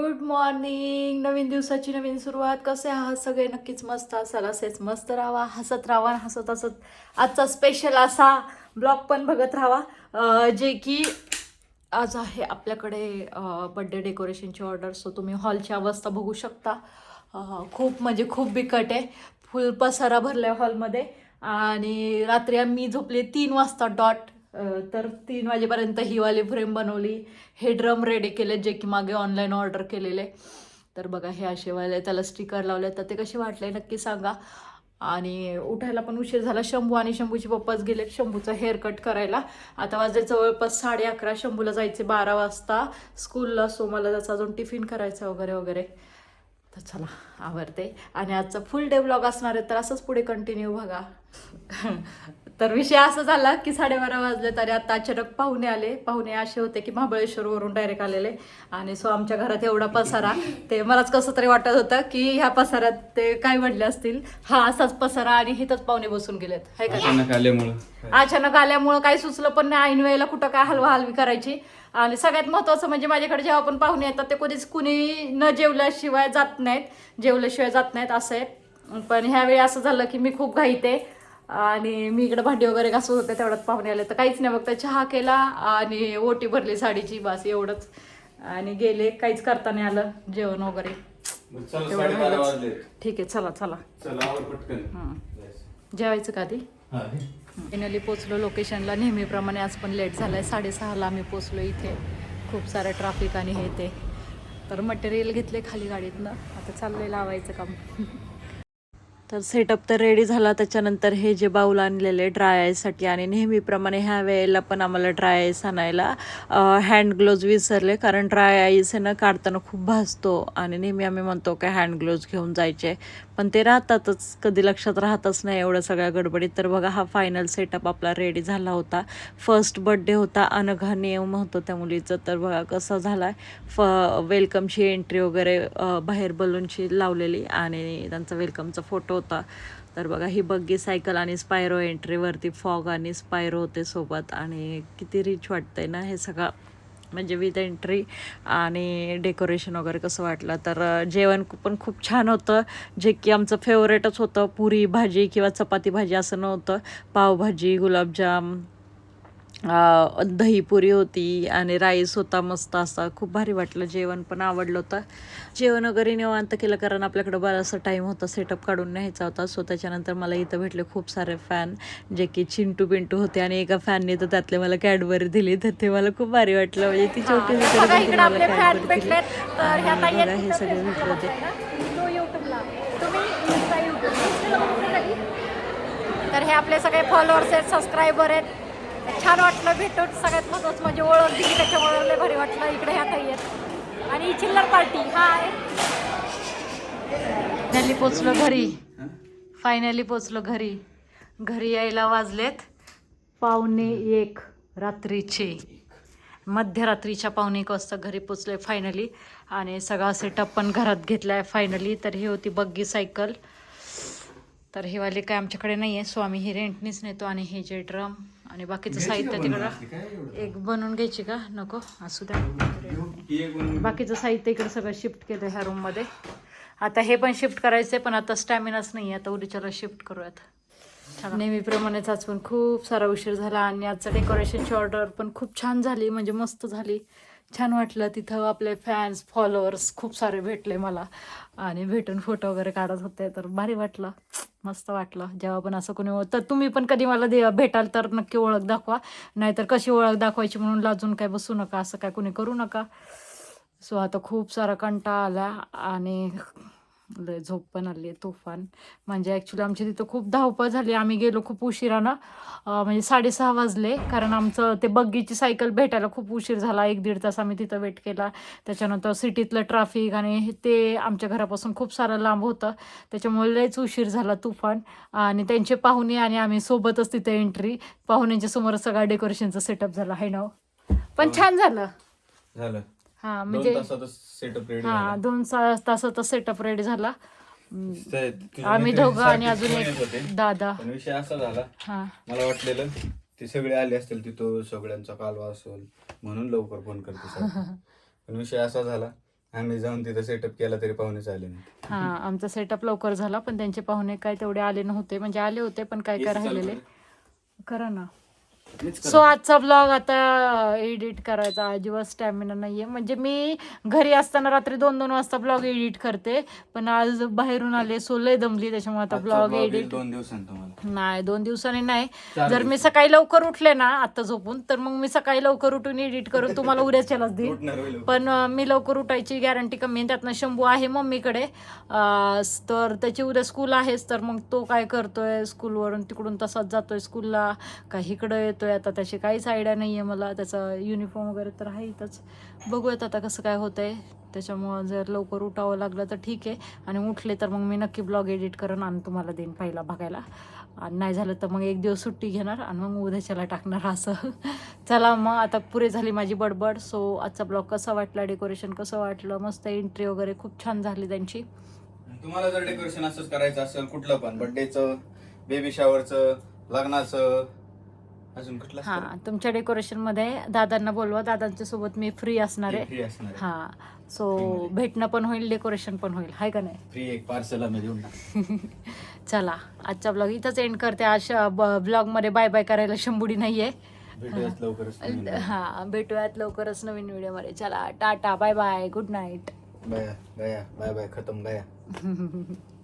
Good morning नवीन दिवसाची नवीन सुरुवात. कसे आहात? सगळे नक्कीच मस्त असाल. असेच मस्त राहा. हसत राहा. हसत हसत आजचा स्पेशल असा ब्लॉग पण बघत राहा. जे की आज आहे आपल्याकडे बड्डे डेकोरेशनची ऑर्डर सो तुम्ही हॉलची अवस्था बघू शकता. खूप म्हणजे खूप बिकट आहे. फुल पसारा आहे हॉलमध्ये आणि रात्री आम्ही झोपले तीन वाजता डॉट तर तीन वाजेपर्यंत ही वाली फ्रेम बनवली. हे ड्रम रेडी केले जे की मागे ऑनलाईन ऑर्डर केलेले. तर बघा हे असे वाले त्याला स्टिकर लावले तर ते कसे वाटले नक्की सांगा. आणि उठायला पण उशीर झाला. शंभू आणि शंभूचे पप्पाच गेले शंभूचा हेअर कट करायला. आता वाजले जवळपास साडे अकरा. शंभूला जायचे बारा वाजता स्कूलला सो मला त्याचा अजून टिफिन करायचा वगैरे वगैरे. तर चला आवडते आणि आजचा फुल डे ब्लॉग असणार आहे तर असंच पुढे कंटिन्यू बघा. तर विषय असा झाला की साडेबारा वाजले तरी आता अचानक पाहुणे आले. पाहुणे असे होते की महाबळेश्वरवरून डायरेक्ट आलेले. आणि सो आमच्या घरात एवढा पसारा. ते मलाच कसं तरी वाटत होतं की ह्या पसाऱ्यात ते काय म्हणले असतील? हा असाच पसारा आणि हिथंच पाहुणे बसून गेलेत. हाय का? अचानक आल्यामुळं. अचानक आल्यामुळं काही सुचलं पण नाही. ऐन वेळेला कुठं काय हलवा हलवी करायची. आणि सगळ्यात महत्त्वाचं म्हणजे माझ्याकडे जेव्हा पण पाहुणे येतात ते कधीच कुणी न जेवल्याशिवाय जात नाहीत. जेवल्याशिवाय जात नाहीत असं आहे. पण ह्यावेळी असं झालं की मी खूप घाईते. आणि मी इकडे भांडी वगैरे घासत होते तेवढ्यात पाहुणे आले. तर काहीच नाही फक्त चहा केला आणि ओटी भरली साडीची बस एवढंच. आणि गेले काहीच करता नाही आलं जेवण वगैरे. ठीक आहे चला चला. चला आवर पटकन. हं. जेवायचं का आधी. फायनली पोचलो लोकेशनला नेहमीप्रमाणे आज पण लेट झालाय. साडेसहाला आम्ही पोचलो इथे. खूप सारं ट्रॅफिक आणि हे ते. तर मटेरियल घेतले खाली गाडीतनं. आता चाललंय लावायचं काम. तर सेटअप तर रेडी झाला. त्याच्यानंतर हे जे बाऊल आणलेले ड्राय आयसाठी आणि नेहमीप्रमाणे ह्या वेळेला पण आम्हाला ड्राय आईस आणायला हँड ग्लोव्ज विसरले. कारण ड्राय आईस आहे ना काढताना खूप भासतो आणि नेहमी आम्ही म्हणतो की हँड ग्लोव्ज घेऊन जायचे. पण ते राहतातच. कधी लक्षात राहतच नाही एवढं सगळ्या गडबडीत. तर बघा हा फायनल सेटअप आपला रेडी झाला होता. फर्स्ट बड्डे होता. अनघा नियम होतं त्या मुलीचं. तर बघा कसं झाला आहे फ वेलकमची एंट्री वगैरे बाहेर बलूनची लावलेली आणि त्यांचा वेलकमचा फोटो होता. तर बघा ही बग्गी सायकल आणि स्पायरो एंट्रीवरती फॉग आणि स्पायरो होते सोबत. आणि किती रिच वाटतंय ना हे सगळं. म्हणजे विथ एंट्री आणि डेकोरेशन वगैरे कसं वाटलं. तर जेवण पण खूप छान होतं. जे की आमचं फेवरेटच होतं. पुरी भाजी किंवा चपाती भाजी असं नव्हतं. पावभाजी गुलाबजाम दहीपुरी होती आणि राईस होता मस्त असा. खूप भारी वाटलं. जेवण पण आवडलं होतं. जेवण वगैरे निवांत केलं कारण आपल्याकडं बराचसा टाईम होता. सेटअप काढून न्यायचा होता. सो त्याच्यानंतर मला इथं भेटले खूप सारे फॅन जे की चिंटू पिंटू होते आणि एका फॅनने तर त्यातले मला कॅडबरी दिली. तर ते मला खूप भारी वाटलं. म्हणजे ती छोटी मला कॅडबरी दिली. आणि बघा हे सगळे भेटले होते. तर हे आपले सगळे फॉलोअर्स आहेत सबस्क्रायबर आहेत. छान वाटलं भेटून सगळ्यात महत्वाचं म्हणजे ओळख दिली त्याच्यामुळे लय भारी वाटलं. इकडे ह्या ताई आहेत. आणि ही चिल्लर पार्टी हा आहे. फायनली पोचलो घरी. फायनली पोचलो घरी. घरी यायला वाजलेत पावणे एक रात्रीचे. मध्यरात्रीच्या पावणे एक वाजता घरी पोचले फायनली आणि सगळा सेटअप पण घरात घेतला आहे फायनली तर ही होती बग्गी सायकल तर हे वाले काय आमच्याकडे नाही आहे. सो आम्ही हे रेंटनीच नेतो आणि हे जे ड्रम आणि बाकीचं साहित्य तिकडं एक बनवून घ्यायची का? नको असू द्या. बाकीचं साहित्य इकडे सगळं शिफ्ट केलं ह्या रूममध्ये आता हे पण शिफ्ट करायचं आहे पण आता स्टॅमिनाच नाही आहे आता उद्याच्याला शिफ्ट करूयात. नेहमीप्रमाणेच आज पण खूप सारा उशीर झाला आणि आजचं डेकोरेशनची ऑर्डर पण खूप छान झाली म्हणजे मस्त झाली. छान वाटलं तिथं आपले फॅन्स फॉलोअर्स खूप सारे भेटले मला. आणि भेटून फोटो वगैरे काढत होते तर भारी वाटलं. मस्त वाटलं. जेव्हा पण असं कोणी तर तुम्ही पण कधी मला दे भेटाल तर नक्की ओळख दाखवा. नाहीतर कशी ओळख दाखवायची म्हणून लाजून काय बसू नका असं काय कोणी करू नका. सो आता खूप सारा कंटाळा आला आणि लय झोप पण आली आहे तुफान. म्हणजे ॲक्च्युली आमची तिथं खूप धावपळ झाली. आम्ही गेलो खूप उशिरानं. म्हणजे साडेसहा वाजले. कारण आमचं ते बग्गीची सायकल भेटायला खूप उशीर झाला. एक दीड तास आम्ही तिथं वेट केला. त्याच्यानंतर सिटीतलं ट्रॅफिक आणि हे- ते आमच्या घरापासून खूप सारं लांब होतं. त्याच्यामुळे लयच उशीर झाला तुफान. आणि त्यांचे पाहुणे आणि आम्ही सोबतच तिथे एंट्री पाहुण्यांच्या समोर सगळा डेकोरेशनचा सेटअप झाला. आहे ना हो? पण छान झालं. झालं. हा दोन म्हणजे तासातच सेटअप रेडी हा दोन सा- तासाचा सेटअप रेडी झाला हम्म. आम्ही दोघं आणि अजून. एक दादा पण विषय असा झाला हा मला वाटलेलं ते सगळे आले असतील तिथं सगळ्यांचा कालवा असेल म्हणून लवकर फोन करते सारखी. पण विषय असा झाला आम्ही जाऊन तिथं सेटअप केला तरी पाहुणेच आले नाही हा आमचा सेटअप लवकर झाला पण त्यांचे पाहुणे काय तेवढे आले नव्हते म्हणजे आले होते पण काय काय राहिलेले करा. ना सो आजचा ब्लॉग आता एडिट करायचा. अजिबात स्टॅमिना नाहीये. म्हणजे मी घरी असताना रात्री दोन दोन वाजता ब्लॉग एडिट करते. पण आज बाहेरून आले सो लय दमली. त्याच्यामुळे आता ब्लॉग एडिट दोन दिवसांत नाही दोन दिवसांनी नाही. चार जर मी सकाळी लवकर उठले ना आता झोपून तर मग मी सकाळी लवकर उठून एडिट करून तुम्हाला उद्याच्यालाच देईन. उठणार होईल पण अं, मी लवकर उठायची गॅरंटी कमी आहे. त्यातनं शंभू आहे मम्मीकडे. अं, स- तर त्याची उद्या स्कूल आहेच तर मग तो काय करतोय स्कूलवरून तिकडून तसाच जातोय स्कूलला काही इकडं येतोय आता त्याची काहीच आयडिया नाही आहे मला. त्याचा युनिफॉर्म वगैरे तर आहे इथंच. बघूयात आता कसं काय होतंय. त्याच्यामुळं जर लवकर उठावं लागलं तर ठीक आहे. आणि उठले तर मग मी नक्की ब्लॉग एडिट करून आणि तुम्हाला देईन पहिला बघायला. आणि नाही झालं तर मग एक दिवस सुट्टी घेणार आणि मग उद्याच्याला टाकणार असं. चला मग आता पुरे झाली माझी बडबड. सो आजचा ब्लॉग कसा वाटला? डेकोरेशन कसं वाटलं? मस्त एंट्री वगैरे खूप छान झाली त्यांची. तुम्हाला जर डेकोरेशन असंच करायचं असेल कुठलं पण बर्थडेचं बेबी शॉवरचं लग्नाचं अजून कुठलं हा तुमच्या डेकोरेशनमध्ये दादांना बोलवा. दादांच्या सोबत मी फ्री असणार आहे. हा सो भेटणं पण होईल डेकोरेशन पण होईल. हाय का नाही? फ्री एक पार्सल. चला आजचा ब्लॉग इथंच एंड करते. आज ब्लॉगमध्ये बाय बाय करायला शंभुडी नाहीये. हा भेटूयात लवकरच नवीन व्हिडिओमध्ये चला tata bye bye good night गया गया बाय बाय खतम गया.